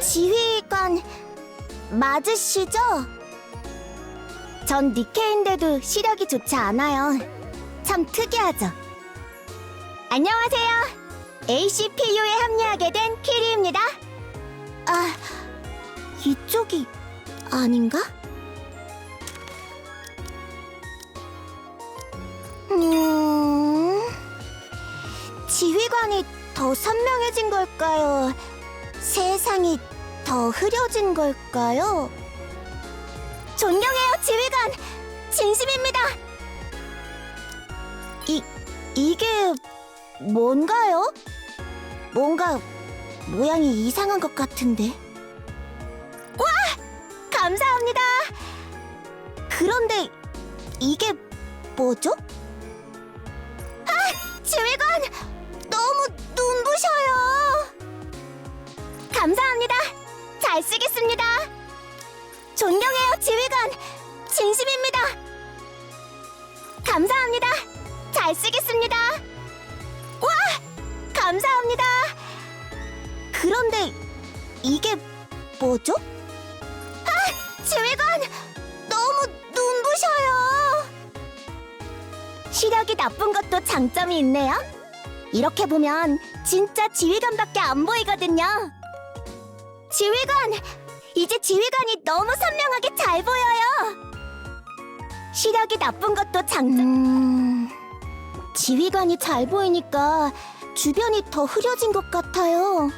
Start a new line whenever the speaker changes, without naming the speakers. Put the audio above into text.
지휘관 맞으시죠? 전 니케인데도 시력이 좋지 않아요. 참 특이하죠. 안녕하세요. ACPU에 합류하게 된 키리입니다. 아, 이쪽이 아닌가? 음, 지휘관이 더 선명해진 걸까요? 세상이 더 흐려진 걸까요? 존경해요, 지휘관! 진심입니다! 이, 이게 뭔가요? 뭔가 모양이 이상한 것 같은데. 와! 감사합니다! 그런데 이게 뭐죠? 잘 쓰겠습니다! 존경해요, 지휘관! 진심입니다! 감사합니다! 잘 쓰겠습니다! 와! 감사합니다! 그런데 이게 뭐죠? 아! 지휘관! 너무 눈부셔요! 시력이 나쁜 것도 장점이 있네요. 이렇게 보면 진짜 지휘관밖에 안 보이거든요. 지휘관! 이제 지휘관이 너무 선명하게 잘 보여요! 시력이 나쁜 것도 장점... 음... 지휘관이 잘 보이니까 주변이 더 흐려진 것 같아요.